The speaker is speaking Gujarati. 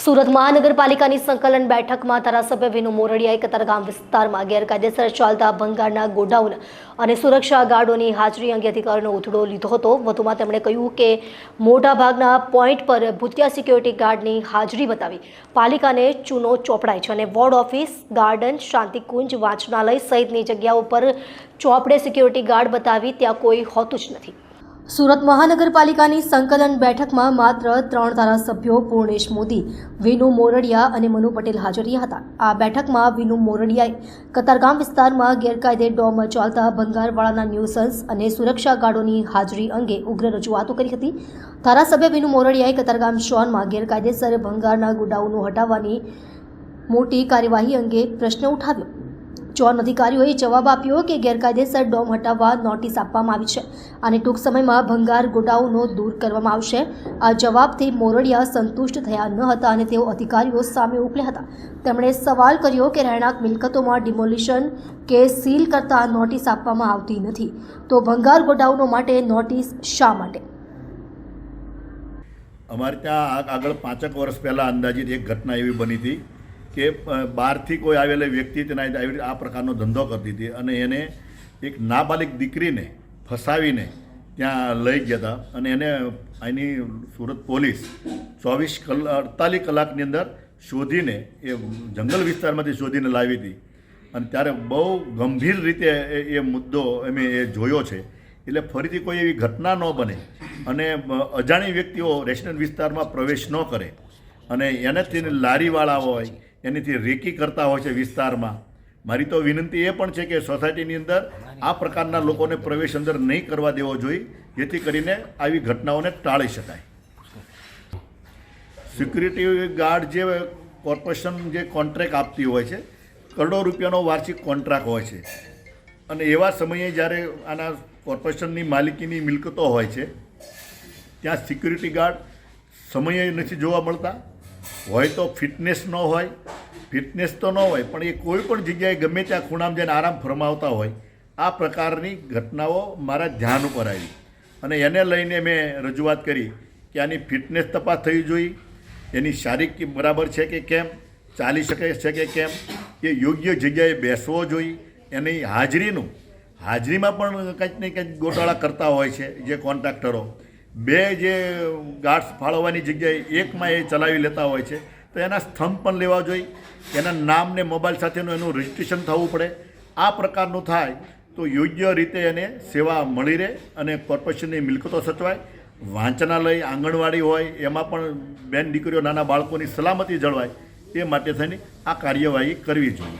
સુરત મહાનગરપાલિકાની સંકલન બેઠકમાં ધારાસભ્ય વિનુ મોરડિયાએ કતારગામ વિસ્તારમાં ગેરકાયદેસર ચાલતા ભંગારના ગોડાઉન અને સુરક્ષા ગાર્ડોની હાજરી અંગે અધિકારીનો ઉથડો લીધો હતો. વધુમાં તેમણે કહ્યું કે મોટાભાગના પોઈન્ટ પર ભૂતિયા સિક્યોરિટી ગાર્ડની હાજરી બતાવી પાલિકાને ચૂનો ચોપડાય છે અને વોર્ડ ઓફિસ, ગાર્ડન, શાંતિકુંજ, વાંચનાલય સહિતની જગ્યાઓ પર ચોપડે સિક્યોરિટી ગાર્ડ બતાવી ત્યાં કોઈ હોતું જ નથી. સુરત મહાનગરપાલિકાની સંકલન બેઠકમાં માત્ર ત્રણ ધારાસભ્યો પૂર્ણેશ મોદી, વિનુ મોરડિયા અને મનુ પટેલ હાજર હતા. આ બેઠકમાં વિનુ મોરડિયાએ કતારગામ વિસ્તારમાં ગેરકાયદે ડોમ ચાલતા ભંગારવાળાના ન્યુસન્સ અને સુરક્ષા ગાર્ડોની હાજરી અંગે ઉગ્ર રજૂઆતો કરી હતી. ધારાસભ્ય વિનુ મોરડિયાએ કતારગામ શોનમાં ગેરકાયદેસર ભંગારના ગુડાઉનો હટાવવાની મોટી કાર્યવાહી અંગે પ્રશ્ન ઉઠાવ્યો. ચોન અધિકારીઓએ જવાબ આપ્યો કે ગેરકાયદેસર ડોમ હટાવવા નોટિસ આપવામાં આવી છે અને ટૂંક સમયમાં ભંગાર ગોડાઉનો દૂર કરવામાં આવશે. આ જવાબથી મોરડિયા સંતુષ્ટ થયા ન હતા અને તેઓ અધિકારીઓ સામે ઉકલ્યા હતા. તેમણે સવાલ કર્યો કે રહેણાંક મિલકતોમાં ડિમોલિશન કે સીલ કરતા નોટિસ આપવામાં આવતી નથી. તો ભંગાર ગોડાઉનો માટે નોટિસ શા માટે? અમારે ત્યાં આગળ પાંચેક વર્ષ પહેલાં અંદાજિત એક ઘટના એવી બની હતી કે બહારથી કોઈ આવેલી વ્યક્તિ તેના આવી આ પ્રકારનો ધંધો કરતી હતી અને એને એક નાબાલિક દીકરીને ફસાવીને ત્યાં લઈ ગયા હતા અને એને અહીંની સુરત પોલીસ ચોવીસ કલાક અડતાલીસ કલાકની અંદર શોધીને એ જંગલ વિસ્તારમાંથી શોધીને લાવી હતી. અને ત્યારે બહુ ગંભીર રીતે એ મુદ્દો અમે એ જોયો છે. એટલે ફરીથી કોઈ એવી ઘટના ન બને અને અજાણી વ્યક્તિઓ રેશનલ વિસ્તારમાં પ્રવેશ ન કરે. અને એનાથી લારીવાળા હોય એનાથી રેકી કરતા હોય છે વિસ્તારમાં. મારી તો વિનંતી એ પણ છે કે સોસાયટીની અંદર આ પ્રકારના લોકોને પ્રવેશ અંદર નહીં કરવા દેવો જોઈએ, જેથી કરીને આવી ઘટનાઓને ટાળી શકાય. સિક્યુરિટી ગાર્ડ જે કોર્પોરેશન જે કોન્ટ્રાક્ટ આપતી હોય છે, કરોડો રૂપિયાનો વાર્ષિક કોન્ટ્રાક્ટ હોય છે. અને એવા સમયે જ્યારે આના કોર્પોરેશનની માલિકીની મિલકતો હોય છે, ત્યાં સિક્યુરિટી ગાર્ડ સમયે નથી જોવા મળતા. હોય તો ફિટનેસ ન હોય ફિટનેસ તો ન હોય, પણ એ કોઈ પણ જગ્યાએ ગમે ત્યાં ખૂણામાં જઈને આરામ ફરમાવતા હોય, આ પ્રકારની ઘટનાઓ મારા ધ્યાન ઉપર આવી. અને એને લઈને મેં રજૂઆત કરી કે આની ફિટનેસ તપાસ થવી જોઈએ. એની શારીરિક બરાબર છે કે કેમ? ચાલી શકે છે કે કેમ? એ યોગ્ય જગ્યાએ બેસવો જોઈએ. એની હાજરીનું, હાજરીમાં પણ કંઈક ને કંઈક ગોટાળા કરતા હોય છે જે કોન્ટ્રાક્ટરો. બે જે ગાર્ડ્સ ફાળવવાની જગ્યાએ એકમાં એ ચલાવી લેતા હોય છે, તો એના સ્તંભ પણ લેવા જોઈએ. એના નામને મોબાઈલ સાથેનું એનું રજિસ્ટ્રેશન થવું પડે. આ પ્રકારનું થાય તો યોગ્ય રીતે એને સેવા મળી રહે અને કોર્પોરેશનની મિલકતો સચવાય. વાંચનાલય, આંગણવાડી હોય, એમાં પણ બેન દીકરીઓ, નાના બાળકોની સલામતી જળવાય. એ માટે થઈને આ કાર્યવાહી કરવી જોઈએ.